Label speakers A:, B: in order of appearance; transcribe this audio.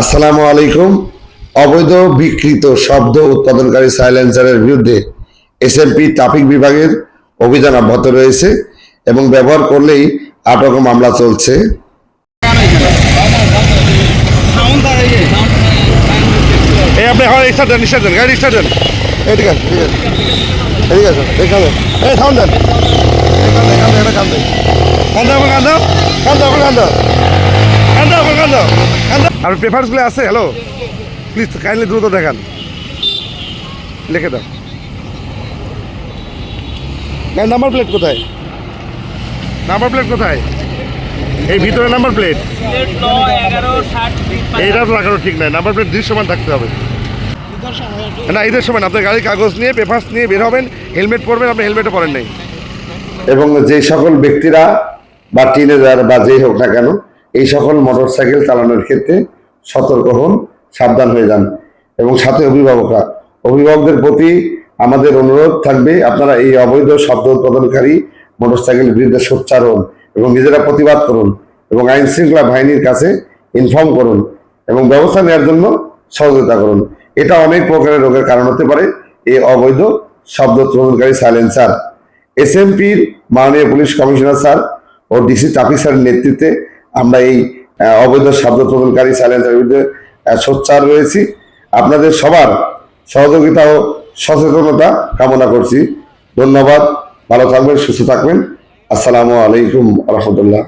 A: আসসালামু আলাইকুম। অবৈধ বিকৃত শব্দ উৎপাদনকারী সাইলেন্সারের বিরুদ্ধে এসএমপি ট্রাফিক বিভাগের অভিযান অব্যাহত রয়েছে এবং ব্যবহার করলেই আটক মামলা চলছে।
B: এই আপনি এখন স্টার্ট দেন স্টার্ট দেন গাড়ি স্টার্ট দেন।
A: এদিকে এদিকে এখানে। এই সাউন্ড দেন।
B: আর পেপারসগুলো আছে? হ্যালো প্লিজ কাইন্ডলি দ্রুত দেখান। লিখে দাও। নাম্বার প্লেট কোথায়? নাম্বার প্লেট কোথায়? এই ভিতরে নাম্বার প্লেট
C: ন
B: এইটা তো লাগানো ঠিক নাই। নাম্বার প্লেট দৃশ্যমান থাকতে হবে। না, ঈদের সময় আপনার গাড়ির কাগজ নিয়ে পেপার্স নিয়ে বের হবেন হেলমেট পরবেন, আপনি হেলমেটও পরেন নাই।
A: এবং যে সকল ব্যক্তিরা বা টিনেজার বা যেই হোক না কেন, এই সকল মোটরসাইকেল চালানোর ক্ষেত্রে সতর্ক হন, সাবধান হয়ে যান। এবং সাথে অভিভাবকরা, অভিভাবকদের প্রতি আমাদের অনুরোধ থাকবে, আপনারা এই অবৈধ শব্দ উৎপাদনকারী মোটরসাইকেল বিরুদ্ধে সোচ্চার হন এবং নিজেরা প্রতিবাদ করুন এবং আইন শৃঙ্খলা বাহিনীর কাছে ইনফর্ম করুন এবং ব্যবস্থা নেওয়ার জন্য সহযোগিতা করুন। এটা অনেক প্রকারের রোগের কারণ হতে পারে এই অবৈধ শব্দ উৎপাদনকারী সাইলেন্সার এসএমপির মাননীয় পুলিশ কমিশনার স্যার ও ডিসি ট্রাফিক স্যারের নেতৃত্বে আমরা এই অবৈধ শব্দ প্রদানকারী সাইলেন্সের বিরুদ্ধে সোচ্চার রয়েছি। আপনাদের সবার সহযোগিতা ও সচেতনতা কামনা করছি। ধন্যবাদ। ভালো থাকবেন, সুস্থ থাকবেন। আসসালামু আলাইকুম রহমতুল্লাহ।